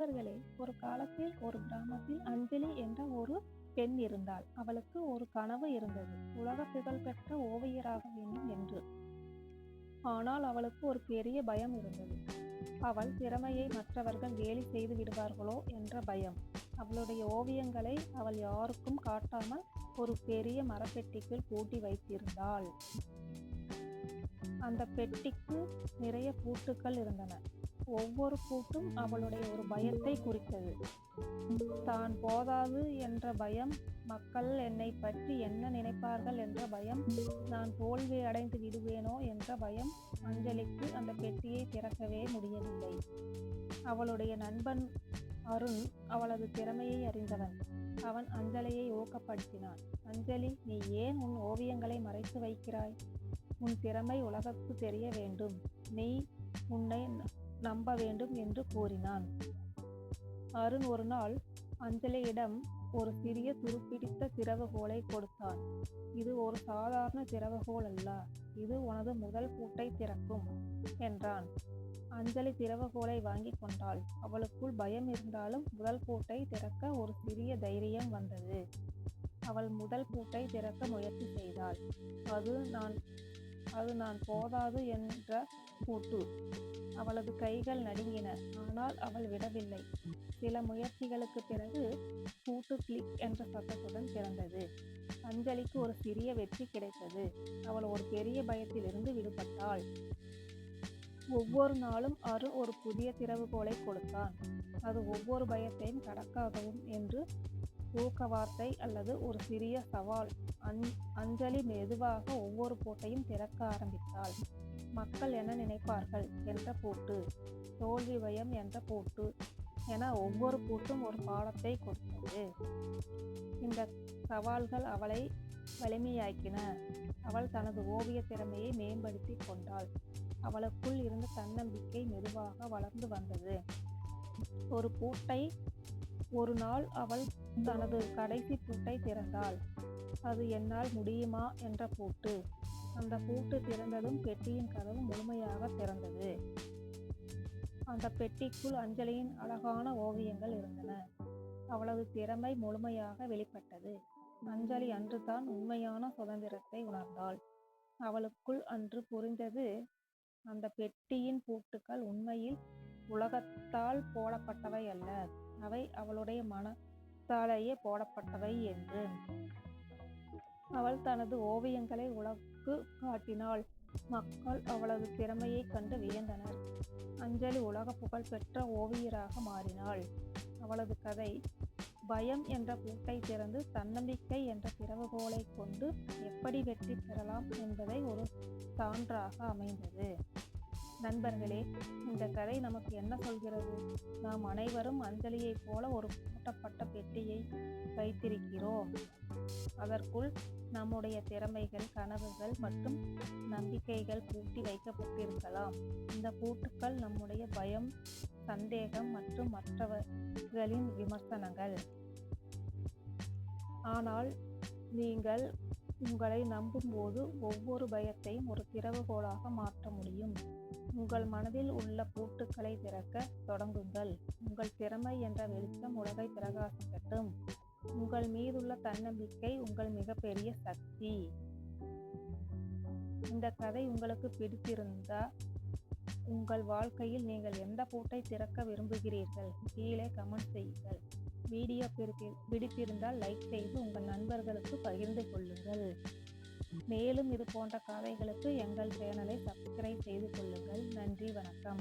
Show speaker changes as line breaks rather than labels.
நண்பர்களே ஒரு காலத்தில் ஒரு கிராமத்தில் அஞ்சலி என்ற ஒரு பெண் இருந்தாள். அவளுக்கு ஒரு கனவு இருந்தது. உலக புகழ் பெற்ற ஓவியராக வேண்டும் என்று. ஆனால் அவளுக்கு ஒரு பெரிய பயம் இருந்தது. அவள் திறமையை மற்றவர்கள் வேலை செய்து விடுவார்களோ என்ற பயம். அவளுடைய ஓவியங்களை அவள் யாருக்கும் காட்டாமல் ஒரு பெரிய மரப்பெட்டிக்குள் பூட்டி வைத்திருந்தாள். அந்த பெட்டிக்கு நிறைய பூட்டுக்கள் இருந்தன. ஒவ்வொரு கூட்டும் அவளுடைய ஒரு பயத்தை குறித்தது. தான் போதாது என்ற பயம் மக்கள் என்னை பற்றி என்ன நினைப்பார்கள் என்ற பயம் நான் தோல்வி அடைந்து விடுவேனோ என்ற பயம் அஞ்சலிக்கு அந்த பெட்டியை திறக்கவே முடியவில்லை. அவளுடைய நண்பன் அருண் அவளது திறமையை அறிந்தவன். அவன் அஞ்சலியை ஊக்கப்படுத்தினான். அஞ்சலி நீ ஏன் உன் ஓவியங்களை மறைத்து வைக்கிறாய்? உன் திறமை உலகத்து தெரிய வேண்டும். நீ உன்னை நம்ப வேண்டும் என்று கூறினான். அருண் ஒரு நாள் அஞ்சலியிடம் ஒரு சிறிய துருப்பிடித்த திறவுகோலை கொடுத்தான். இது ஒரு சாதாரண திறவுகோல் அல்ல இது உனது முதல் பூட்டை திறக்கும் என்றான். அஞ்சலி திறவுகோலை வாங்கி கொண்டாள். அவளுக்குள் பயம் இருந்தாலும் முதல் பூட்டை திறக்க ஒரு சிறிய தைரியம் வந்தது. அவள் முதல் பூட்டை திறக்க முயற்சி செய்தாள். அது நான் அது நான் போதாது என்ற கூட்டு. அவளது கைகள் நடுங்கின ஆனால் அவள் விடவில்லை. சில முயற்சிகளுக்கு பிறகு கூட்டு கிளிக் என்ற சத்தத்துடன் திறந்தது. அஞ்சலிக்கு ஒரு சிறிய வெற்றி கிடைத்தது. அவள் ஒரு பெரிய பயத்திலிருந்து விடுபட்டாள். ஒவ்வொரு நாளும் அரு ஒரு புதிய திறவுகோலை கொடுத்தான். அது ஒவ்வொரு பயத்தையும் கடக்காகவும் என்று ஊக்க வார்த்தை அல்லது ஒரு சிறிய சவால். அஞ் அஞ்சலி மெதுவாக ஒவ்வொரு பூட்டையும் திறக்க ஆரம்பித்தாள். மக்கள் என்ன நினைப்பார்கள் என்ற பூட்டு. தோல்வி பயம் என்ற பூட்டு என ஒவ்வொரு பூட்டும் ஒரு பாடத்தை கொடுத்தது. இந்த சவால்கள் அவளை வலிமையாக்கின. அவள் தனது ஓவிய திறமையை மேம்படுத்தி கொண்டாள். அவளுக்குள் இருந்த தன்னம்பிக்கை மெதுவாக வளர்ந்து வந்தது. ஒரு பூட்டை ஒரு நாள் அவள் தனது கடைசி பூட்டை திறந்தாள். அது என்னால் முடியுமா? என்ற பூட்டு. அந்த பூட்டு திறந்ததும் பெட்டியின் கதவு முழுமையாக திறந்தது. அந்த பெட்டிக்குள் அஞ்சலியின் அழகான ஓவியங்கள் இருந்தன. அவளது திறமை முழுமையாக வெளிப்பட்டது. அஞ்சலி அன்று தான் உண்மையான சுதந்திரத்தை உணர்ந்தாள். அவளுக்குள் அன்று புரிந்தது அந்த பெட்டியின் பூட்டுக்கள் உண்மையில் உலகத்தால் போடப்பட்டவை அல்ல. அவை அவளுடைய மனத்தாலேயே போடப்பட்டவை என்று. அவள் தனது ஓவியங்களை உலகு காட்டினாள். மக்கள் அவளது திறமையை கண்டு வியந்தனர். அஞ்சலி உலக புகழ் பெற்ற ஓவியராக மாறினாள். அவளது கதை பயம் என்ற பூட்டை திறந்து தன்னம்பிக்கை என்ற திறவுகோலை கொண்டு எப்படி வெற்றி பெறலாம் என்பதை ஒரு சான்றாக அமைந்தது. நண்பர்களே இந்த கதை நமக்கு என்ன சொல்கிறது? நாம் அனைவரும் அஞ்சலியைப் போல ஒரு பூட்டப்பட்ட பெட்டியை வைத்திருக்கிறோம். அதற்குள் நம்முடைய திறமைகள் கனவுகள் மற்றும் நம்பிக்கைகள் பூட்டி வைக்கப்பட்டிருக்கலாம். இந்த பூட்டுக்கள் நம்முடைய பயம் சந்தேகம் மற்றும் மற்றவர்களின் விமர்சனங்கள். ஆனால் நீங்கள் உங்களை நம்பும்போது ஒவ்வொரு பயத்தையும் ஒரு திறவுகோலாக மாற்ற முடியும். உங்கள் மனதில் உள்ள பூட்டுக்களை திறக்க தொடங்குங்கள். உங்கள் திறமை என்ற வெளிச்சம் உலகை பிரகாசிக்கட்டும் உங்கள் மீதுள்ள தன்னம்பிக்கை உங்கள் மிகப்பெரிய சக்தி. இந்த கதை உங்களுக்கு பிடித்திருந்தா உங்கள் வாழ்க்கையில் நீங்கள் எந்த பூட்டை திறக்க விரும்புகிறீர்கள்? கீழே கமெண்ட் செய்யுங்கள். வீடியோ பிடித்திருந்தால் லைக் செய்து உங்கள் நண்பர்களுக்கு பகிர்ந்து கொள்ளுங்கள். மேலும் இது போன்ற கதைகளுக்கு எங்கள் சேனலை சப்ஸ்கிரைப் செய்து கொள்ளுங்கள். நன்றி வணக்கம்.